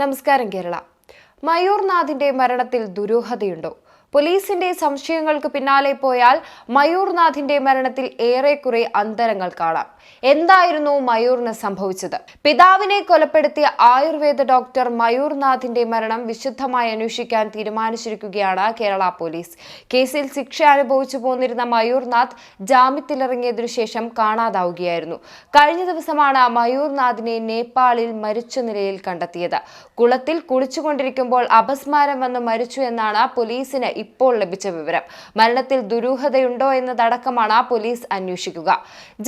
നമസ്കാരം കേരള. മയൂർനാഥിന്റെ മരണത്തിൽ ദുരൂഹതയുണ്ടോ? പോലീസിന്റെ സംശയങ്ങൾക്ക് പിന്നാലെ പോയാൽ മയൂർനാഥിന്റെ മരണത്തിൽ ഏറെക്കുറെ അന്തരങ്ങൾ കാണാം. എന്തായിരുന്നു മയൂറിന് സംഭവിച്ചത്? പിതാവിനെ കൊലപ്പെടുത്തിയ ആയുർവേദ ഡോക്ടർ മയൂർനാഥിന്റെ മരണം വിശുദ്ധമായി അന്വേഷിക്കാൻ തീരുമാനിച്ചിരിക്കുകയാണ് കേരള പോലീസ്. കേസിൽ ശിക്ഷ അനുഭവിച്ചു പോന്നിരുന്ന മയൂർനാഥ് ജാമ്യത്തിലിറങ്ങിയതിനു ശേഷം കാണാതാവുകയായിരുന്നു. കഴിഞ്ഞ ദിവസമാണ് മയൂർനാഥിനെ നേപ്പാളിൽ മരിച്ച നിലയിൽ കണ്ടെത്തിയത്. കുളത്തിൽ കുളിച്ചുകൊണ്ടിരിക്കുമ്പോൾ അപസ്മാരം വന്ന് മരിച്ചു എന്നാണ് പോലീസിന് ഇപ്പോൾ ലഭിച്ച വിവരം. മരണത്തിൽ ദുരൂഹതയുണ്ടോ എന്നതടക്കമാണ് പോലീസ് അന്വേഷിക്കുക.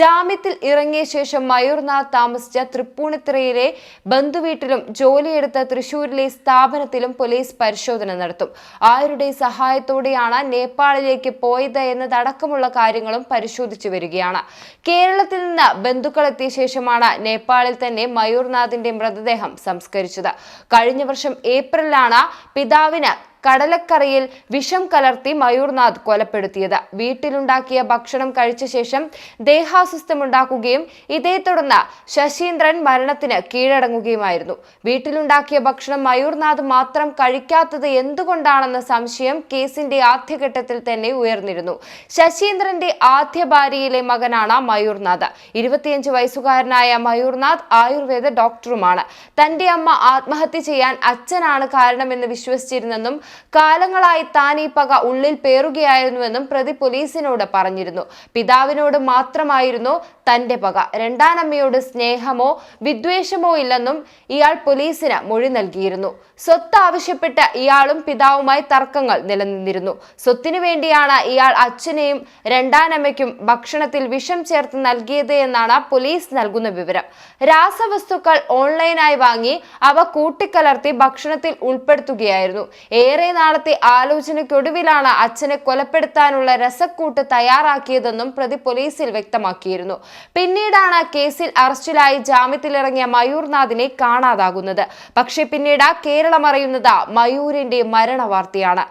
ജാമ്യത്തിൽ ഇറങ്ങിയ ശേഷം മയൂർനാഥ് താമസിച്ച തൃപ്പൂണിത്തുറയിലെ ബന്ധുവീട്ടിലും ജോലിയെടുത്ത തൃശൂരിലെ സ്ഥാപനത്തിലും പോലീസ് പരിശോധന നടത്തും. ആരുടെ സഹായത്തോടെയാണ് നേപ്പാളിലേക്ക് പോയത് എന്നതടക്കമുള്ള കാര്യങ്ങളും പരിശോധിച്ചു വരികയാണ്. കേരളത്തിൽ നിന്ന് ബന്ധുക്കളെത്തിയ ശേഷമാണ് നേപ്പാളിൽ തന്നെ മയൂർനാഥിന്റെ മൃതദേഹം സംസ്കരിച്ചത്. കഴിഞ്ഞ വർഷം ഏപ്രിലാണ് പിതാവിന് കടലക്കറിയിൽ വിഷം കലർത്തി മയൂർനാഥ് കൊലപ്പെടുത്തിയത്. വീട്ടിലുണ്ടാക്കിയ ഭക്ഷണം കഴിച്ച ശേഷം ദേഹാസ്വസ്ഥമുണ്ടാക്കുകയും ഇതേ തുടർന്ന് ശശീന്ദ്രൻ മരണത്തിന് കീഴടങ്ങുകയുമായിരുന്നു. വീട്ടിലുണ്ടാക്കിയ ഭക്ഷണം മയൂർനാഥ് മാത്രം കഴിക്കാത്തത് എന്തുകൊണ്ടാണെന്ന സംശയം കേസിന്റെ ആദ്യഘട്ടത്തിൽ തന്നെ ഉയർന്നിരുന്നു. ശശീന്ദ്രന്റെ ആദ്യ ഭാര്യയിലെ മകനാണ് മയൂർനാഥ്. ഇരുപത്തിയഞ്ച് വയസ്സുകാരനായ മയൂർനാഥ് ആയുർവേദ ഡോക്ടറുമാണ്. തന്റെ അമ്മ ആത്മഹത്യ ചെയ്യാൻ അച്ഛനാണ് കാരണമെന്ന് വിശ്വസിച്ചിരുന്നെന്നും കാലങ്ങളായി താൻ ഈ പക ഉള്ളിൽ പേറുകയായിരുന്നുവെന്നും പ്രതി പോലീസിനോട് പറഞ്ഞിരുന്നു. പിതാവിനോട് മാത്രമായിരുന്നു തന്റെ പക. രണ്ടാനമ്മയോട് സ്നേഹമോ വിദ്വേഷമോ ഇല്ലെന്നും ഇയാൾ പോലീസിന് മൊഴി നൽകിയിരുന്നു. സ്വത്ത് ആവശ്യപ്പെട്ട് ഇയാളും പിതാവുമായി തർക്കങ്ങൾ നിലനിന്നിരുന്നു. സ്വത്തിനു വേണ്ടിയാണ് ഇയാൾ അച്ഛനെയും രണ്ടാനമ്മയ്ക്കും ഭക്ഷണത്തിൽ വിഷം ചേർത്ത് നൽകിയത് എന്നാണ് പോലീസ് നൽകുന്ന വിവരം. രാസവസ്തുക്കൾ ഓൺലൈനായി വാങ്ങി അവ കൂട്ടിക്കലർത്തി ഭക്ഷണത്തിൽ ഉൾപ്പെടുത്തുകയായിരുന്നു. ഏറെ നാളത്തെ ആലോചനയ്ക്കൊടുവിലാണ് അച്ഛനെ കൊലപ്പെടുത്താനുള്ള രസക്കൂട്ട് തയ്യാറാക്കിയതെന്നും പ്രതി പോലീസിൽ വ്യക്തമാക്കിയിരുന്നു. പിന്നീടാണ് കേസിൽ അറസ്റ്റിലായി ജാമ്യത്തിലിറങ്ങിയ മയൂർനാഥിനെ കാണാതാകുന്നത്. പക്ഷേ പിന്നീട് കേരളം അറിയുന്നത് മയൂരിന്റെ മരണ വാർത്തയാണ്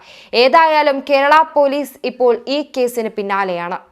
ഏതായാലും കേരള പോലീസ് ഇപ്പോൾ ഈ കേസിന് പിന്നാലെയാണ്.